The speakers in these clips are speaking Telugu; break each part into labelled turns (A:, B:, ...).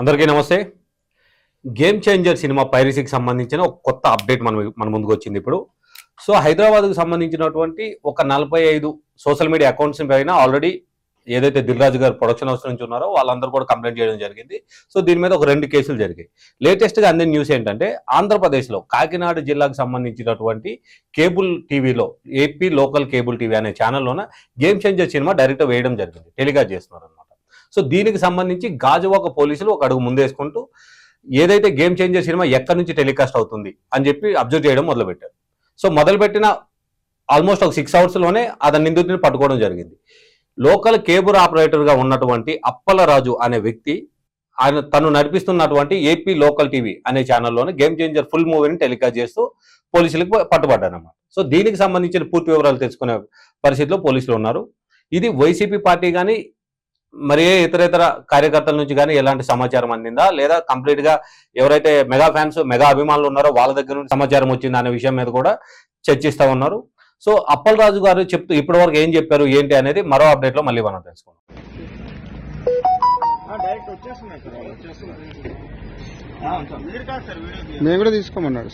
A: అందరికీ నమస్తే. గేమ్ చేంజర్ సినిమా పైరసీకి సంబంధించిన ఒక కొత్త అప్డేట్ మన మన ముందుకు వచ్చింది ఇప్పుడు. సో హైదరాబాద్కు సంబంధించినటువంటి ఒక నలభై ఐదు సోషల్ మీడియా అకౌంట్స్ పైన ఆల్రెడీ ఏదైతే దిల్రాజు గారు ప్రొడక్షన్ హౌస్ నుంచి ఉన్నారో వాళ్ళందరూ కూడా కంప్లైంట్ చేయడం జరిగింది. సో దీని మీద ఒక రెండు కేసులు జరిగాయి. లేటెస్ట్గా అందిన న్యూస్ ఏంటంటే ఆంధ్రప్రదేశ్లో కాకినాడ జిల్లాకు సంబంధించినటువంటి కేబుల్ టీవీలో ఏపీ లోకల్ కేబుల్ టీవీ అనే ఛానల్లోన గేమ్ చేంజర్ సినిమా డైరెక్ట్ వేయడం జరిగింది. టెలికాస్ట్ చేస్తున్నారు అనమాట సో దీనికి సంబంధించి గాజువాక పోలీసులు ఒక అడుగు ముందేసుకుంటూ ఏదైతే గేమ్ చేంజర్ సినిమా ఎక్కడి నుంచి టెలికాస్ట్ అవుతుంది అని చెప్పి అబ్జర్వ్ చేయడం మొదలుపెట్టారు. సో మొదలుపెట్టిన ఆల్మోస్ట్ ఒక సిక్స్ అవర్స్లోనే అతని నిందితుడిని పట్టుకోవడం జరిగింది. లోకల్ కేబుల్ ఆపరేటర్గా ఉన్నటువంటి అప్పలరాజు అనే వ్యక్తి ఆయన తను నడిపిస్తున్నటువంటి ఏపీ లోకల్ టీవీ అనే ఛానల్లోనే గేమ్ చేంజర్ ఫుల్ మూవీని టెలికాస్ట్ చేస్తూ పోలీసులకు పట్టుబడ్డానమాట సో దీనికి సంబంధించిన పూర్తి వివరాలు తెలుసుకునే పరిస్థితిలో పోలీసులు ఉన్నారు. ఇది వైసీపీ పార్టీ కానీ మరి ఏ ఇతర ఇతర కార్యకర్తల నుంచి కానీ ఎలాంటి సమాచారం అందిందా? లేదా కంప్లీట్గా ఎవరైతే మెగా ఫ్యాన్స్ మెగా అభిమానులు ఉన్నారో వాళ్ళ దగ్గర నుంచి సమాచారం వచ్చిందా అనే విషయం మీద కూడా చర్చిస్తా ఉన్నారు. సో అప్పలరాజు గారు చెప్తూ ఇప్పటి వరకు ఏం చెప్పారు ఏంటి అనేది మరో అప్డేట్లో మళ్ళీ మనం తెలుసుకుందాం.
B: మేము కూడా తీసుకోమన్నాడు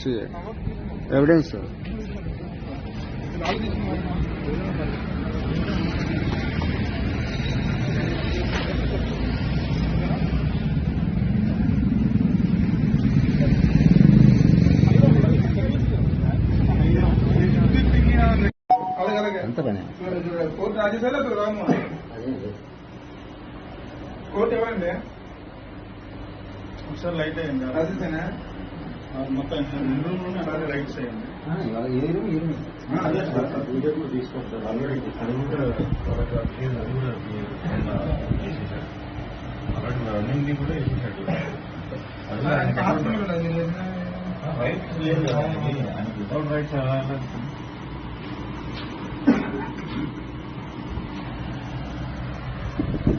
B: ఎవిడెన్స్ ఎంత పని
C: కోర్టు రాజేసారా రాము. కోర్టు ఇవ్వండి. ఒకసారి లైట్ అయ్యింది? రాజేసేనా మొత్తం రెండు రూమ్లోనే అలాగే లైట్స్ అయ్యింది. అదే. సార్ వీడియో కూడా తీసుకొస్తారు. ఆల్రెడీ అది కూడా అది కూడా ఆల్రెడీ రన్నింగ్ కూడా వేసేసాడు రైట్స్ లేదు వితౌట్ రైట్స్ ఎలా వెళ్తుంది?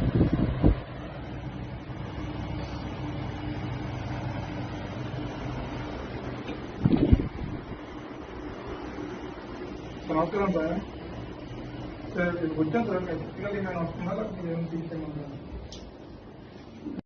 D: నమస్కారం సార్ సార్ వచ్చాను సార్ టెక్నికల్ ఏమైనా వస్తుందా లేకపోతే ఏమైనా తీసేయమన్నా